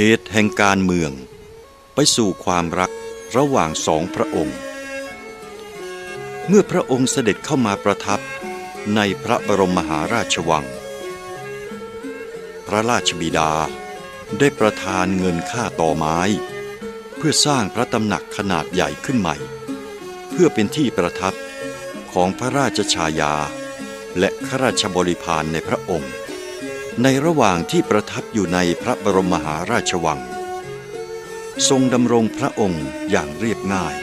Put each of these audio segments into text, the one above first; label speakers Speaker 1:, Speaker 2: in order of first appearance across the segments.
Speaker 1: เหตุแห่งการเมือง ไปสู่ความรักระหว่างสองพระองค์ เมื่อพระองค์เสด็จเข้ามาประทับในพระบรมมหาราชวัง พระราชบิดาได้ประทานเงินค่าต่อไม้ เพื่อสร้างพระตำหนักขนาดใหญ่ขึ้นใหม่ เพื่อเป็นที่ประทับของพระราชชายา และข้าราชบริพารในพระองค์ ในระหว่างที่ประทับอยู่ในพระบรมมหาราชวัง ทรงดำรงพระองค์อย่างเรียบง่าย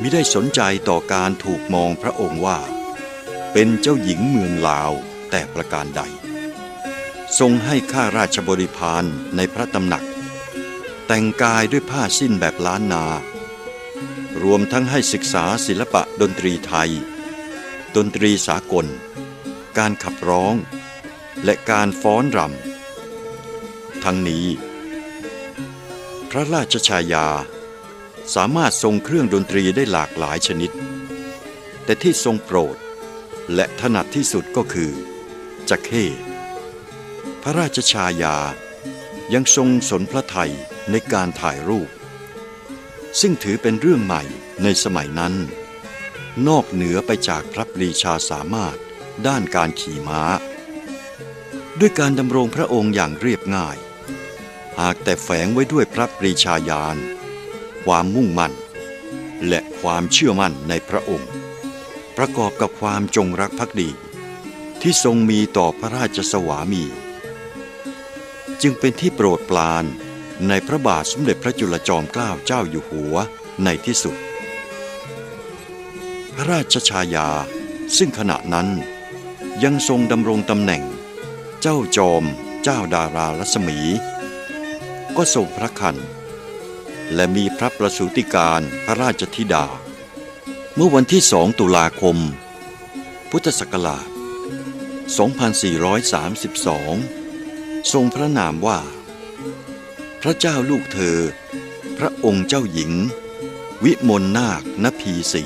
Speaker 1: มิได้สนใจต่อการถูกมองพระองค์ว่า เป็นเจ้าหญิงเมืองลาวแต่ประการใด ทรงให้ข้าราชบริพารในพระตำหนัก แต่งกายด้วยผ้าสิ้นแบบล้านนา รวมทั้งให้ศึกษาศิลปะดนตรีไทย ดนตรีสากล การขับร้อง และการฟ้อนรำ ทั้งนี้ พระราชชายาสามารถทรงเครื่องดนตรีได้หลากหลายชนิด แต่ที่ทรงโปรดและถนัดที่สุดก็คือ จักเข้พระราชชายายังทรงสนพระไทยในการถ่ายรูป ซึ่งถือเป็นเรื่องใหม่ในสมัยนั้น นอกเหนือไปจากพระปรีชาสามารถด้านการขี่ม้า ด้วยการดำรงพระองค์อย่างเรียบง่าย หากแต่แฝงไว้ด้วยพระปรีชาญาณ ความมุ่งมั่น และความเชื่อมั่นในพระองค์ ประกอบกับความจงรักภักดี ที่ทรงมีต่อพระราชสวามี จึงเป็นที่โปรดปรานในพระบาทสมเด็จพระจุลจอมเกล้าเจ้าอยู่หัวในที่สุด พระราชชายาซึ่งขณะนั้นยังทรงดำรงตำแหน่ง เจ้าจอมเจ้าดารารัศมี ก็ทรงพระคัน และมีพระประสูติการพระราชธิดา เมื่อวันที่สองตุลาคม พุทธศักราช 2432 ทรงพระนามว่า พระเจ้าลูกเธอ พระองค์เจ้าหญิง วิมลนาคนพีศรี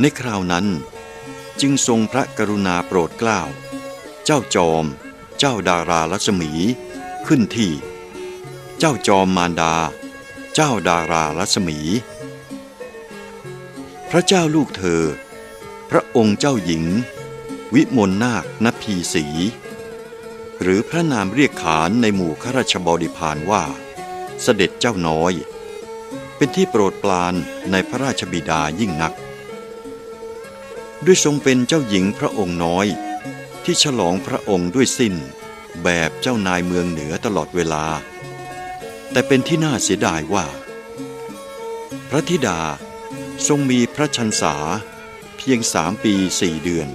Speaker 1: ในคราวนั้นจึงทรงพระกรุณาโปรดเกล้า เจ้าจอม เจ้าดารารัศมี ขึ้นที่ เจ้าจอมมารดา เจ้าดารารัศมี พระเจ้าลูกเธอ พระองค์เจ้าหญิง วิมลนาคนพีศรีหรือพระนามเรียกขานในหมู่ข้าราชบริพารว่า เสด็จเจ้าน้อย เป็นที่โปรดปรานในพระราชบิดายิ่งนัก ด้วยทรงเป็นเจ้าหญิงพระองค์น้อย ที่ฉลองพระองค์ด้วยสิ้น แบบเจ้านายเมืองเหนือตลอดเวลา แต่เป็นที่น่าเสียดายว่า พระธิดาทรงมีพระชันษาเพียงสามปีสี่เดือน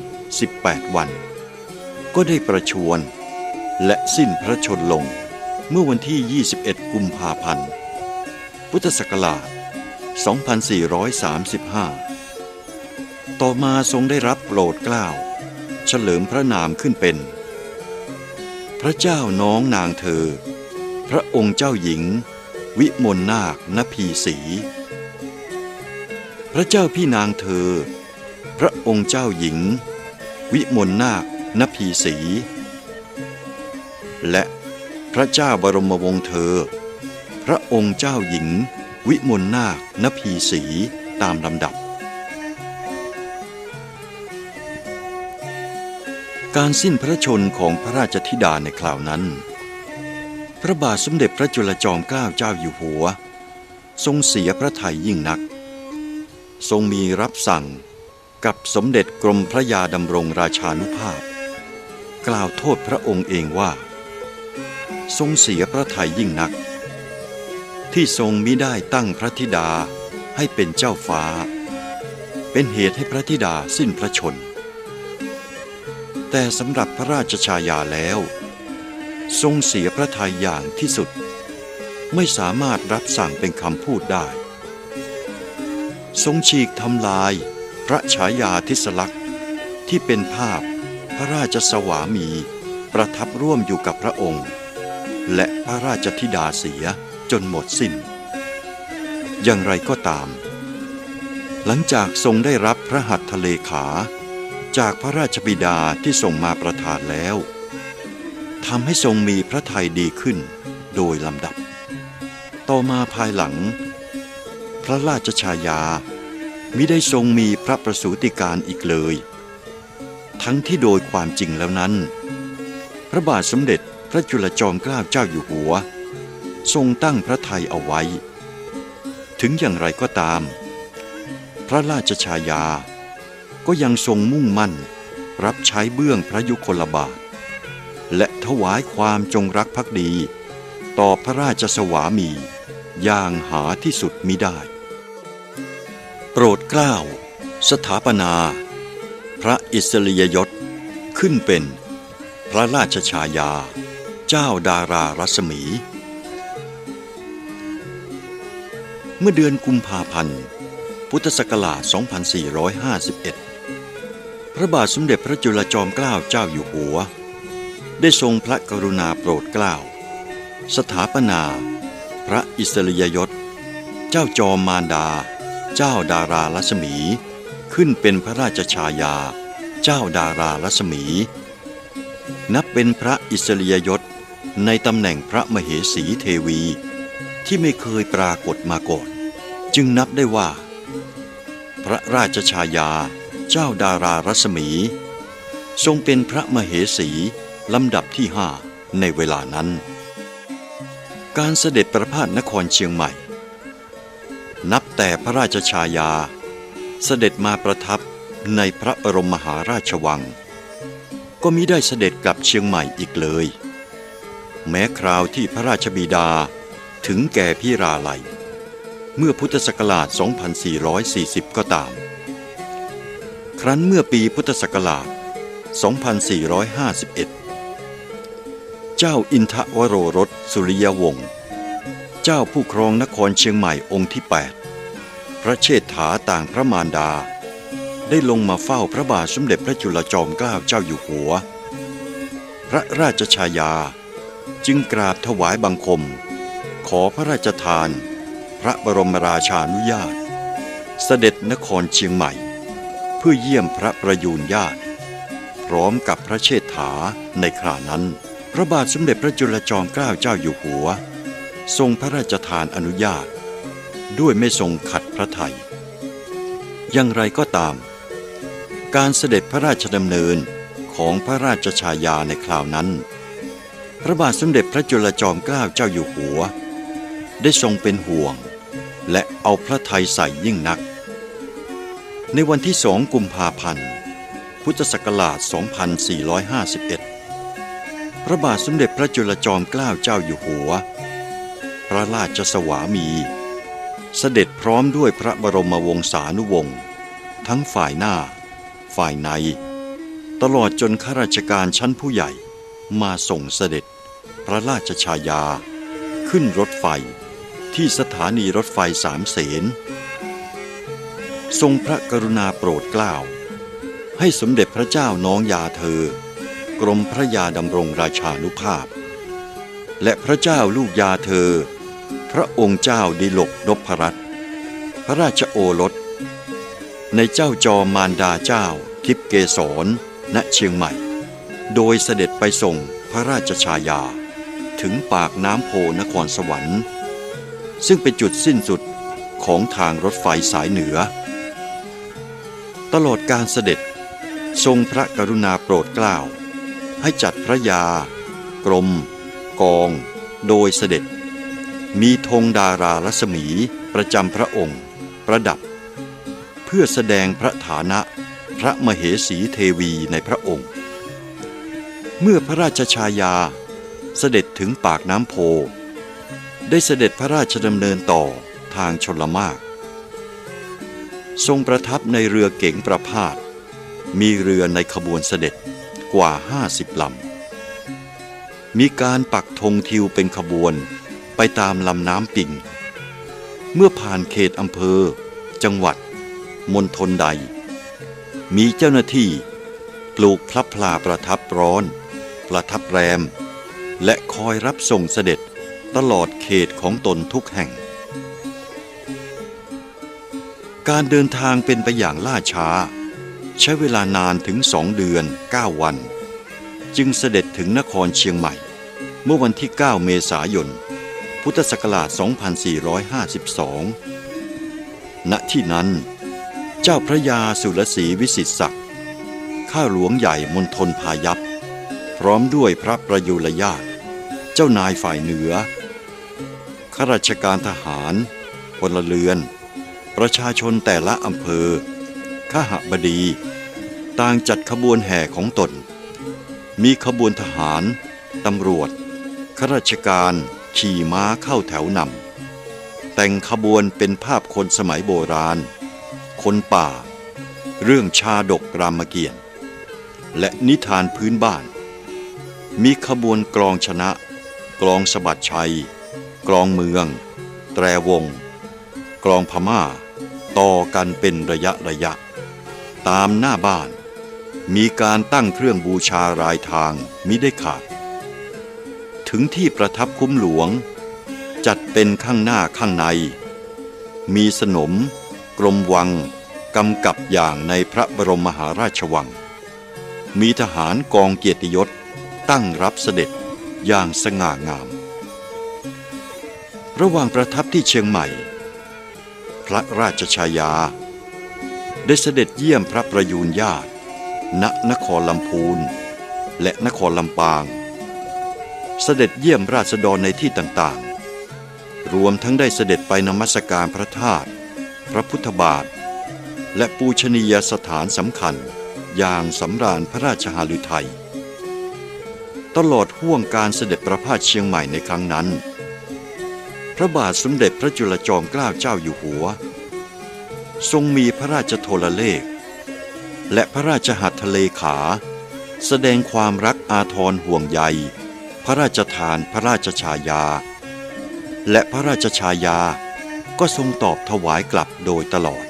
Speaker 1: 18 วัน ก็ได้ประชวร และสิ้นพระชนลงเมื่อวันที่ 21 กุมภาพันธ์ พุทธศักราช 2435 ต่อมาทรงได้รับโปรดเกล้า เฉลิมพระนามขึ้นเป็น พระเจ้าน้องนางเธอ พระองค์เจ้าหญิง วิมลนาคนพีศรีพระเจ้าพี่นางเธอ พระองค์เจ้าหญิง วิมลนาคนพีศรีและพระเจ้าบรมวงศ์เธอ พระองค์เจ้าหญิง วิมลนาคนพีศรีตามลำดับ การสิ้นพระชนของพระราชธิดาในคราวนั้น พระบาทสมเด็จพระจุลจอมเกล้าเจ้าอยู่หัว ทรงเสียพระทัยยิ่งนัก ทรงมีรับสั่งกับสมเด็จกรมพระยาดำรงราชานุภาพ กล่าวโทษพระองค์เองว่า ทรงเสียพระทัยยิ่งนัก ที่ทรงมิได้ตั้งพระธิดาให้เป็นเจ้าฟ้า เป็นเหตุให้พระธิดาสิ้นพระชน แต่สำหรับพระราชชายาแล้ว ทรงเสียพระทัยอย่างที่สุด ไม่สามารถรับสั่งเป็นคำพูดได้ ทรงฉีกทำลายพระฉายาทิศลักษณ์ที่เป็นภาพพระราชสวามีประทับร่วมอยู่กับพระองค์ และพระราชธิดาเสียจนหมดสิ้น อย่างไรก็ตาม หลังจากทรงได้รับพระหัตถเลขา จากพระราชบิดาที่ส่งมาประทานแล้วทำให้ทรงมีพระทัยดีขึ้นโดยลำดับ ต่อมาภายหลัง พระราชชายามิได้ทรงมีพระประสูติการอีกเลย ทั้งที่โดยความจริงแล้วนั้น พระบาทสมเด็จพระจุลจอมเกล้าเจ้าอยู่หัว ทรงตั้งพระทัยเอาไว้ ถึงอย่างไรก็ตาม พระราชชายา ก็ยังทรงมุ่งมั่น รับใช้เบื้องพระยุคลบาท และถวายความจงรักภักดี ต่อพระราชสวามีอย่างหาที่สุดมิได้ โปรดเกล้าสถาปนา พระอิสริยยศขึ้นเป็นพระราชชายา เจ้าดารารัศมี เมื่อเดือนกุมภาพันธ์ พุทธศักราช 2451 ระบาทสมเด็จพระจุลจอมเกล้าเจ้าอยู่หัว ได้ทรงพระกรุณาโปรดเกล้า สถาปนา พระอิสริยยศ เจ้าจอมมารดา เจ้าดารารัศมี ขึ้นเป็นพระราชชายา เจ้าดารารัศมี นับเป็นพระอิสริยยศในตำแหน่งพระมเหสีเทวี ที่ไม่เคยปรากฏมาก่อน จึงนับได้ว่า พระราชชายา เจ้าดารารัศมี ทรงเป็นพระมเหสีลำดับที่ห้าในเวลานั้น การเสด็จประพาสนครเชียงใหม่ นับแต่พระราชชายา เสด็จมาประทับในพระบรมมหาราชวัง ก็มิได้เสด็จกลับเชียงใหม่อีกเลย แม้คราวที่พระราชบิดาถึงแก่พิราลัย เมื่อพุทธศักราช 2440 ก็ตาม ครั้นเมื่อปีพุทธศักราช 2451 เจ้าอินทวโรรสสุริยวงศ์ เจ้าผู้ครองนครเชียงใหม่องค์ที่ 8 พระเชษฐาต่างพระมารดา ได้ลงมาเฝ้าพระบาทสมเด็จพระจุลจอมเกล้าเจ้าอยู่หัว พระราชชายาจึงกราบถวายบังคม ขอพระราชทาน พระบรมราชานุญาต เสด็จนครเชียงใหม่ เพื่อเยี่ยมพระประยูนญาติ พร้อมกับพระเชษฐาในครานั้น พระบาทสมเด็จพระจุลจอมเกล้าเจ้าอยู่หัว ทรงพระราชทานอนุญาต ด้วยไม่ทรงขัดพระไทยอย่างไรก็ตาม การเสด็จพระราชดำเนินของพระราชชายาในคราวนั้น พระบาทสมเด็จพระจุลจอมเกล้าเจ้าอยู่หัว ได้ทรงเป็นห่วง และเอาพระไทยใส่ยิ่งนัก ในวันที่สองกุมภาพันธ์ พุทธศักราช 2451 พระบาทสมเด็จพระจุลจอมเกล้าเจ้าอยู่หัว พระราชสวามี เสด็จพร้อมด้วยพระบรมวงศานุวงศ์ทั้งฝ่ายหน้า ฝ่ายใน ตลอดจนข้าราชการชั้นผู้ใหญ่มาส่งเสด็จพระราชชายา ขึ้นรถไฟที่สถานีรถไฟสามเสน ทรงพระกรุณาโปรดเกล้า ให้สมเด็จพระเจ้าน้องยาเธอ กรมพระยาดำรงราชานุภาพ และพระเจ้าลูกยาเธอ พระองค์เจ้าดิลกนพรัตน์พระราชโอรส ในเจ้าจอมารดาเจ้าทิพย์เกษรณเชียงใหม่ โดยเสด็จไปส่งพระราชชายา ถึงปากน้ำโพนครสวรรค์ ซึ่งเป็นจุดสิ้นสุดของทางรถไฟสายเหนือ ตลอดการเสด็จ ทรงพระกรุณาโปรดเกล้าให้จัดพระยา กรม กอง โดยเสด็จ มีธงดารารัศมีประจำพระองค์ ประดับ เพื่อแสดงพระฐานะพระมเหสีเทวีในพระองค์ เมื่อพระราชชายาเสด็จถึงปากน้ำโพ ได้เสด็จพระราชดำเนินต่อทางชลมาก ทรงประทับในเรือเก๋งประพาส มีเรือในขบวนเสด็จกว่าห้าสิบลำ มีการปักธงทิวเป็นขบวนไปตามลำน้ำปิ่งเมื่อผ่านเขตอำเภอ จังหวัด มณฑลใด มีเจ้าหน้าที่ปลูกพลับพลาประทับร้อน ประทับแรม และคอยรับส่งเสด็จตลอดเขตของตนทุกแห่ง การเดินทางเป็นไปอย่างล่าช้า ใช้เวลานานถึงสองเดือน 9 วัน จึงเสด็จถึงนครเชียงใหม่ เมื่อวันที่ 9 เมษายน พุทธศักราช 2452 ณที่นั้น เจ้าพระยาสุรศรีวิสิตศักดิ์ข้าหลวงใหญ่มณฑลพายัพพร้อมด้วยพระประยุรญาติ เจ้านายฝ่ายเหนือข้าราชการทหารพลเรือน ประชาชนแต่ละอำเภอข้าหบดี ต่างจัดขบวนแห่ของตน มีขบวนทหาร ตำรวจข้าราชการขี่ม้าเข้าแถวนำแต่งขบวนเป็นภาพคนสมัยโบราณ คนป่า เรื่องชาดกรามเกียรติและนิทานพื้นบ้าน มีขบวนกลองชนะ กลองสะบัดชัย กลองเมือง แตรวง กลองพม่า ต่อกันเป็นระยะระยะ ตามหน้าบ้าน มีการตั้งเครื่องบูชารายทางมิได้ขาด ถึงที่ประทับคุ้มหลวง จัดเป็นข้างหน้าข้างใน มีสนม กรมวังกำกับอย่างในพระบรมมหาราชวัง มีทหารกองเกียรติยศตั้งรับเสด็จอย่างสง่างาม ระหว่างประทับที่เชียงใหม่ พระราชชายา ได้เสด็จเยี่ยมพระประยูนญาติ ณนครลำพูน และนครลำปาง เสด็จเยี่ยมราษฎรในที่ต่างๆ รวมทั้งได้เสด็จไปนมัสการพระธาตุพระพุทธบาท และปูชนียสถานสำคัญอย่างสำราญพระราชหฤทัยตลอดห่วงการเสด็จประพาสเชียงใหม่ในครั้งนั้น พระบาทสมเด็จพระจุลจอมเกล้าเจ้าอยู่หัว ทรงมีพระราชโทรเลข และพระราชหัตถเลขา แสดงความรักอาทรห่วงใย พระราชทานพระราชชายา และพระราชชายาก็ทรงตอบถวายกลับโดยตลอด